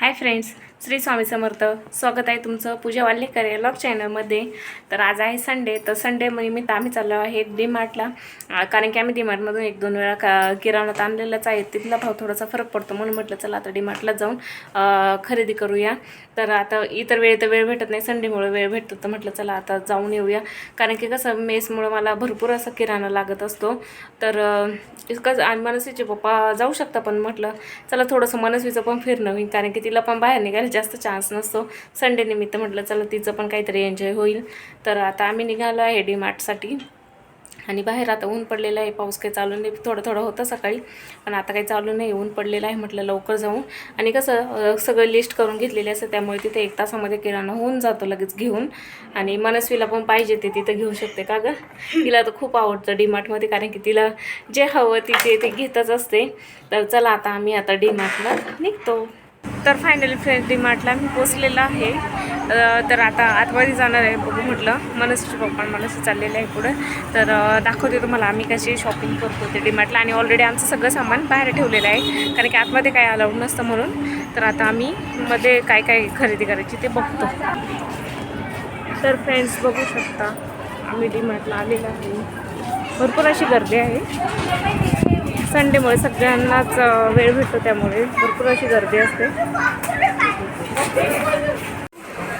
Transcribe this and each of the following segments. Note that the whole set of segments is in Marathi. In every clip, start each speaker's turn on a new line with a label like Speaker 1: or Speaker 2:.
Speaker 1: Hi friends Shri Swami Samarth. स्वागत आहे तुमचं पूजा वाल्लेकर या लॉग चॅनलमध्ये तर आज आहे संडे तर संडे निमित्त आम्ही चाललो आहे डी मार्टला कारण की आम्ही डी मार्टमधून एक दोन वेळा का किराणात आणलेलाच आहे. तिथला भाव थोडासा फरक पडतो म्हणून म्हटलं चला आता डी मार्टला जाऊन खरेदी करूया. तर आता इतर वेळ तर वेळ भेटत नाही संडेमुळे वेळ भेटतो. तर म्हटलं चला आता जाऊन येऊया. कारण की कसं मेसमुळं मला भरपूर असा किराणा लागत असतो. तर अं, आणि मनस्वीचे पप्पा जाऊ शकता पण म्हटलं चला थोडंसं मनस्वीचं पण फिरणं होईल. कारण की तिला पण बाहेर निघायला जास्त चान्स नसतो. संडे निमित्त म्हटलं चला तिचं पण काहीतरी एन्जॉय होईल. तर आता आम्ही निघालो आहे डी मार्टसाठी आणि बाहेर आता ऊन पडलेलं आहे पाऊस काही चालू नाही थोडं थोडं होतं सकाळी. पण आता काही चालू नाही ऊन पडलेलं आहे म्हटलं लवकर जाऊन आणि कसं सगळं लिस्ट करून घेतलेली असतं त्यामुळे तिथे एक तासामध्ये किराणा होऊन जातो लगेच घेऊन. आणि मनस्वीला पण पाहिजे ते तिथं घेऊ शकते का गं? तिला तर खूप आवडतं डीमार्टमध्ये कारण की तिला जे हवं तिथे ते घेतच असते. तर चला आता आम्ही आता डीमार्टला निघतो. तर फायनली फ्रेंड डीमार्टला मी पोचलेला आहे. तर आता आतमध्ये जाणार आहे बघू म्हटलं. मनस्वीचे पप्पा मनसे चाललेलं आहे पुढं. तर दाखवते तुम्हाला आम्ही कशी शॉपिंग करतो ते डीमार्टला. आणि ऑलरेडी आमचं सगळं सामान बाहेर ठेवलेलं आहे. कारण की आतमध्ये काय अलाउड नसतं म्हणून. तर आता आम्ही मध्ये काय काय खरेदी करायची ते बघतो. तर फ्रेंड्स बघू शकता. आम्ही डीमार्टला आलेलो आहे. भरपूर अशी गर्दी आहे. संडेमुळे सगळ्यांनाच वेळ भेटतो त्यामुळे. भरपूर अशी गर्दी असते.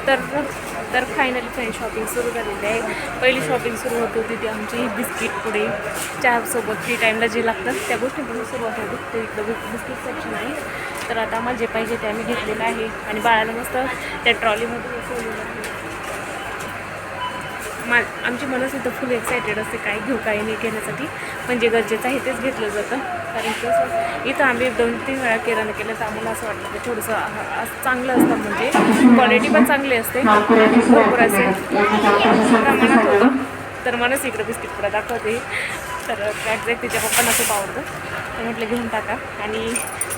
Speaker 1: तर तर फायनली फ्रेंड शॉपिंग सुरू झालेली आहे. पहिली शॉपिंग सुरू होत होती ती आमची बिस्किट पुढे चहासोबत फ्री टाईमला जे लागतात त्या गोष्टींपासून सुरुवात होती ते इकडं बिस्किट सेक्शन आहे. तर आता आम्हाला जे पाहिजे ते आम्ही घेतलेलं आहे. आणि बाळाला मस्त त्या ट्रॉलीमध्ये बसवलेलं आहे. मा आमची मनसुद्धा इथं फुल एक्सायटेड असते काय घेऊ काय नाही घेण्यासाठी. पण जे गरजेचं आहे तेच घेतलं जातं. कारण की इथं आम्ही दोन तीन वेळा किराणा केलं तर आम्हाला असं वाटलं की थोडंसं चांगलं असतं म्हणजे. क्वालिटी पण चांगली असते. भरपूर असे प्रमाणात होतं. तर मनस इकडं बिस्किट पुढं दाखवते. तर ॲक्झॅक्ट तिच्या पप्पांना खूप आवडतं. तर म्हटलं घेऊन टाका. आणि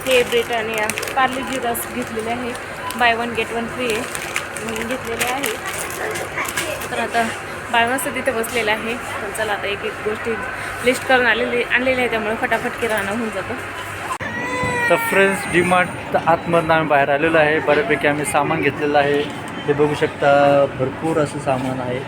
Speaker 1: हे ब्रेड आणि पार्ले जी रस घेतलेले आहे buy one get one free आहे. म्हणून घेतलेले आहे. तर आता बाळमस्त तिथे बसलेलं आहे. तर चला आता एक एक गोष्टी लिस्ट करून आलेली आणलेली आहे त्यामुळे फटाफट किराणा होऊन जातो.
Speaker 2: तर फ्रेंड्स डीमार्ट आतमधनं आम्ही बाहेर आलेलो आहे. बऱ्यापैकी आम्ही सामान घेतलेलं आहे. हे बघू शकता भरपूर असं सामान आहे.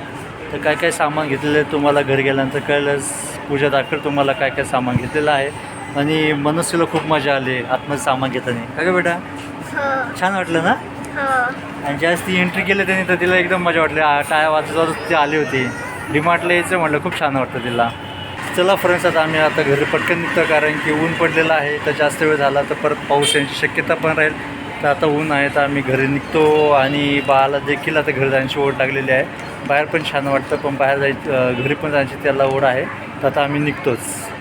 Speaker 2: तर काय काय सामान घेतलेलं आहे तुम्हाला घरी गेल्यानंतर कळलंच. पूजा दाखल तुम्हाला काय काय सामान घेतलेलं आहे. आणि मनस्वीला खूप मजा आली आतमध्ये सामान घेताना. काय का बेटा? छान वाटलं ना? आणि ज्यावेळेस ती एंट्री केली त्यांनी तर तिला एकदम मजा वाटली. आ, टाळ्या वाजत ती आली होती. डिमार्टला यायचं म्हटलं खूप छान वाटतं तिला. चला फ्रेंड्स आता आम्ही आता घरी पटकन निघतो कारण की ऊन पडलेलं आहे तर जास्त वेळ झाला तर परत पाऊस येण्याची शक्यता पण राहील. तर आता ऊन आहे तर आम्ही घरी निघतो आणि बाळाला देखील आता घरी जाण्याची ओढ लागलेली आहे. बाहेर पण छान वाटतं पण बाहेर जायचं घरी पण जायची त्याला ओढ आहे. तर आता आम्ही निघतोच.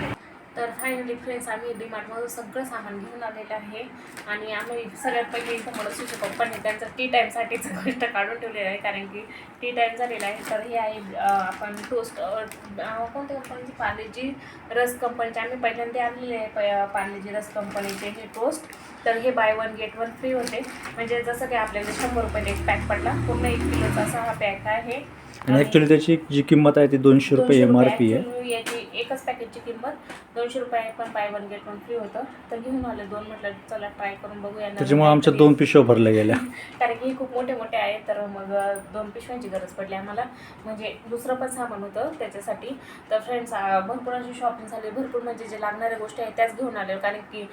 Speaker 1: फायनली फ्रेंड्स आम्ही डीमार्टमधून सगळं सामान घेऊन आलेलं आहे. आणि आम्ही सगळ्यात पहिले इथं मला सुशे पप्पाने त्यांचं टी टाईमसाठीचं गोष्ट काढून ठेवलेलं आहे. कारण की टी टाईम झालेला आहे. तर हे आहे आपण टोस्ट कोणत्या कंपनीची पार्लेजी रस कंपनीचे आम्ही पहिल्यांदा आणलेले आहे प पार्लेजी रस कंपनीचे हे टोस्ट तर हे buy one get one free होते. म्हणजे जसं की आपल्याला शंभर रुपयाला एक पॅक पडला. पूर्ण एक किलोचा असा हा पॅक आहे.
Speaker 2: आणि ॲक्च्युली त्याची जी किंमत आहे ती दोनशे रुपये एम आर पी आहे.
Speaker 1: actually याची एकच पॅकेटची किंमत दोनशे रुपये पण buy one get one free होतं. तर घेऊन आले. दोन म्हटलं चला ट्राय करून बघूया. नवीन
Speaker 2: त्याच्यामुळे आमच्या
Speaker 1: काहीतरी.
Speaker 2: दोन पिशव्या भरल्या गेल्या.
Speaker 1: कारण की हे खूप मोठे मोठे आहेत तर मग दोन पिशव्यांची गरज पडली आम्हाला. म्हणजे दुसरं पण सामान होतं त्याच्यासाठी. तर फ्रेंड्स भरपूर अशी शॉपिंग झाली. भरपूर म्हणजे जे लागणाऱ्या गोष्टी आहेत त्याच घेऊन आले. कारण की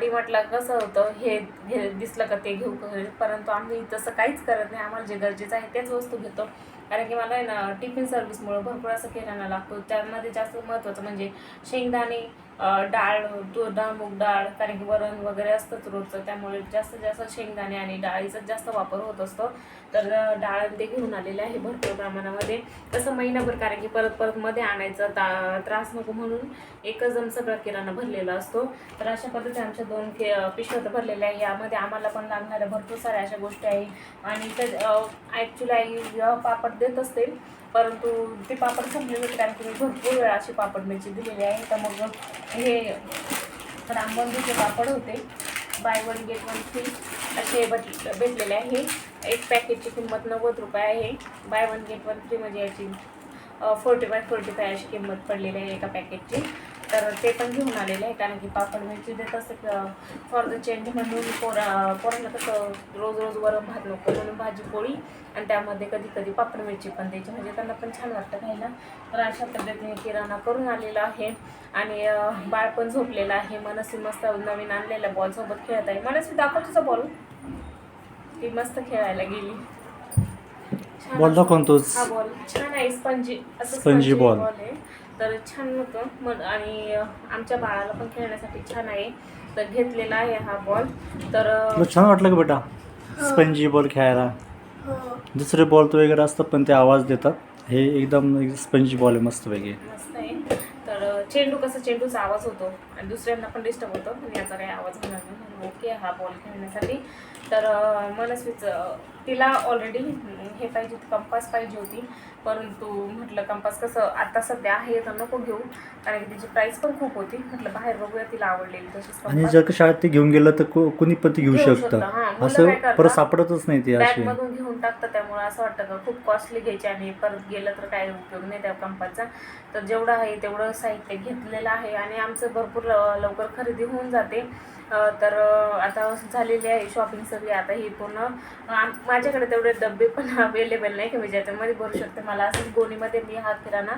Speaker 1: डीमार्टला कसं होतं हे घे दिसलं का ते घेऊ? परंतु आम्ही तसं काहीच करत नाही. आम्हाला जे गरजेचं आहे तेच वस्तू घेतो. कारण की मला आहे ना टिफिन सर्व्हिसमुळं भरपूर असं किराणा लागतो. त्यामध्ये जास्त महत्त्वाचं म्हणजे शेंगदाणे डाळ तूर डाळ मूग डाळ कारण की वरण वगैरे असतंच रोजचं त्यामुळे जास्तीत जास्त शेंगदाणे आणि डाळीचा जास्त वापर होत असतो. तर डाळ ते घेऊन आलेले आहे भरपूर प्रमाणामध्ये. तसं महिनाभर कारण की परत परत मध्ये आणायचा ता त्रास नको म्हणून एकच जण सगळा किराणा भरलेला असतो. तर अशा पद्धतीने आमच्या दोन के पिशव्या तर भरलेल्या आहे. यामध्ये आम्हाला पण लागणाऱ्या भरपूर साऱ्या अशा गोष्टी आहे. आणि त्या ॲक्च्युली आई पापड देत असते. परंतु ते पापड संपले होते कारण की मी भरपूर वेळा अशी पापड मिरची दिलेली आहे. तर मग हे रामबंधूचे पापड होते. Buy one get one free असे बट भेटलेले आहे. एक पॅकेटची किंमत नव्वद रुपये आहे. Buy one get one free म्हणजे याची फोर्टी बाय फोर्टी फाय अशी किंमत पडलेली आहे एका पॅकेटची तर ते पण घेऊन आलेले आहे कारण की पापड मिरची देत असते फॉर द चेंज म्हणून पोरा पोरांना कसं रोज रोज वरण भात नको म्हणून भाजी पोळी आणि त्यामध्ये कधी कधी पापड मिरची पण द्यायची. म्हणजे त्यांना पण छान वाटतं खायला तर अशा पद्धतीने किराणा करून आलेला आहे आणि बाळ पण झोपलेलं आहे. मनस्वी मस्त नवीन आणलेल्या बॉलसोबत खेळत आहे. मनस्वी दाखव तुझा बॉल ती मस्त खेळायला गेली.
Speaker 2: बॉल
Speaker 1: असं-
Speaker 2: दाखवून तोच.
Speaker 1: हा बॉल छान आहे स्पंजी असं
Speaker 2: स्पंजी बॉल.
Speaker 1: आहे. तर छान होतं. मग आणि आमच्या बाळाला पण खेळण्यासाठी छान आहे. तर घेतलेला आहे हा बॉल तर
Speaker 2: छान वाटलं का बेटा? स्पंजी बॉल खेळायला. दुसरे बॉल तो वगैरे असतात पण ते आवाज देतात. हे एकदम स्पंजी बॉल आहे
Speaker 1: मस्त आहे. तर चेंडू कसं चेंडूचा आवाज होतो आणि दुसऱ्यांना पण डिस्टर्ब होतो पण याचा काही आवाज होणार नाही. ओके हा बॉल खेळण्यासाठी. तर मनस्वीच तिला ऑलरेडी हे पाहिजे होती कंपास पाहिजे होती. परंतु म्हटलं कंपास कसं आता सध्या आहे तर नको घेऊ. कारण की तिची प्राईस पण खूप होती. म्हटलं बाहेर बघूया तिला आवडलेली तशीच
Speaker 2: आणि जर का शाळेत ते घेऊन गेलं तर कुणी पण ते घेऊ शकतं. असं? परत सापडतच नाही ते असे
Speaker 1: बॅगमधून घेऊन टाकतं त्यामुळे असं वाटतं का खूप कॉस्टली घ्यायचे आणि परत गेलं तर काय उपयोग नाही त्या कंपाचा तर जेवढं आहे तेवढं साहित्य घेतलेलं आहे. आणि आमचं भरपूर लवकर खरेदी होऊन जाते. तर आता झालेली आहे शॉपिंग सगळी. आता ही पूर्ण आम- माझ्याकडे तेवढे डबे पण अवेलेबल नाही की मी ज्याच्यामध्ये भरू शकते मला. असंच गोणीमध्ये मी हा किराणा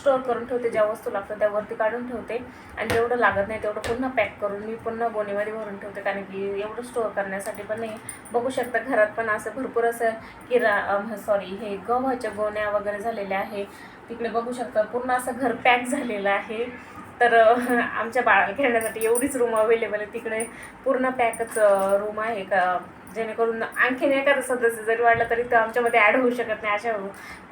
Speaker 1: स्टोअर करून ठेवते. ज्या वस्तू लागतात त्यावरती काढून ठेवते. आणि जेवढं लागत नाही तेवढं पुन्हा पॅक करून मी पुन्हा गोणीमध्ये भरून ठेवते. कारण की एवढं स्टोअर करण्यासाठी पण नाही. बघू शकता घरात पण असं भरपूर असं किरा सॉरी हे गव्हाच्या गोण्या वगैरे झालेल्या आहे. तिकडे बघू शकता पूर्ण असं घर पॅक झालेलं आहे. तर आमच्या बाळाला खेळण्यासाठी एवढीच रूम अवेलेबल आहे. तिकडे पूर्ण पॅकच रूम आहे. का जेणेकरून आणखीन एखादं सदस्य जरी वाढलं तरी तो आमच्यामध्ये ॲड होऊ शकत नाही. अशा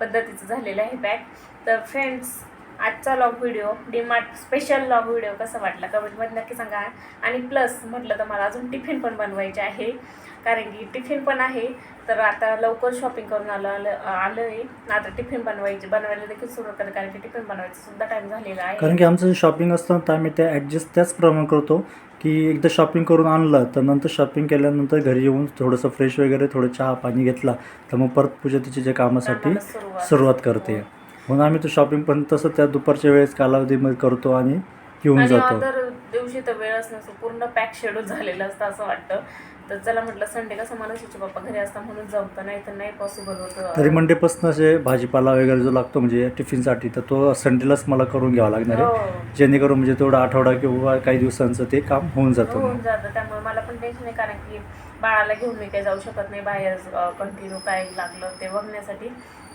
Speaker 1: पद्धतीचं झालेलं आहे पॅक तर फ्रेंड्स आजचा log video DMart special log video कसा वाटला? कमेंटमध्ये नक्की सांगा. आणि प्लस म्हटलं तर मला अजून टिफिन पण बनवायचे आहे. कारण की टिफिन पण आहे. तर आता लवकर शॉपिंग करून आलं आलं आलं आहे आता टिफिन बनवायचे बनवायला देखील सुरू करते कारण की टिफिन बनवायचा सुद्धा टाईम झालेला आहे.
Speaker 2: कारण की आमचं शॉपिंग असतं तर आम्ही ते ॲडजस्ट त्याचप्रमाणे करतो की एकदा शॉपिंग करून आणलं तर नंतर शॉपिंग केल्यानंतर घरी येऊन थोडंसं फ्रेश वगैरे थोडं चहा पाणी घेतला तर मग परत पूजा तिच्या कामासाठी
Speaker 1: आम्हाला सुरुवात.
Speaker 2: करते. म्हणून आम्ही तो शॉपिंग पण तसं त्या दुपारच्या वेळेस कालावधीमध्ये करतो आणि घेऊन जातो.
Speaker 1: दिवशी तर वेळच नसतो पूर्ण पॅक शेड्यूल झालेलं असतं असं वाटतं. तर चला म्हटलं संडे कसं मनस्वीचे पप्पा घरी असता म्हणून जमतं नाही तर नाही पॉसिबल होतं
Speaker 2: तरी मंडेपासून असे भाजीपाला वगैरे जो लागतो म्हणजे टिफिनसाठी तर तो संडेलाच मला करून घ्यावा लागणार आहे
Speaker 1: हो.
Speaker 2: जेणेकरून म्हणजे तेवढा आठवडा किंवा काही दिवसांचं ते काम होऊन जातं
Speaker 1: होऊन. जातं त्यामुळे मला पण टेन्शन आहे कारण की बाळाला घेऊन मी काही जाऊ शकत नाही बाहेर कंटिन्यू काय लागलं ते बघण्यासाठी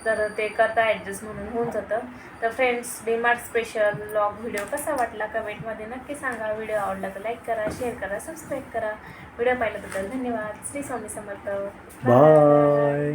Speaker 1: तर ते करता ॲडजस्ट म्हणून होऊन जातं. तर friends DMart special log video कसा वाटला कमेंटमध्ये नक्की सांगा. व्हिडिओ आवडला तर लाईक करा शेअर करा सबस्क्राईब करा. व्हिडिओ पाहिल्याबद्दल धन्यवाद. श्री स्वामी समर्थ.
Speaker 2: बाय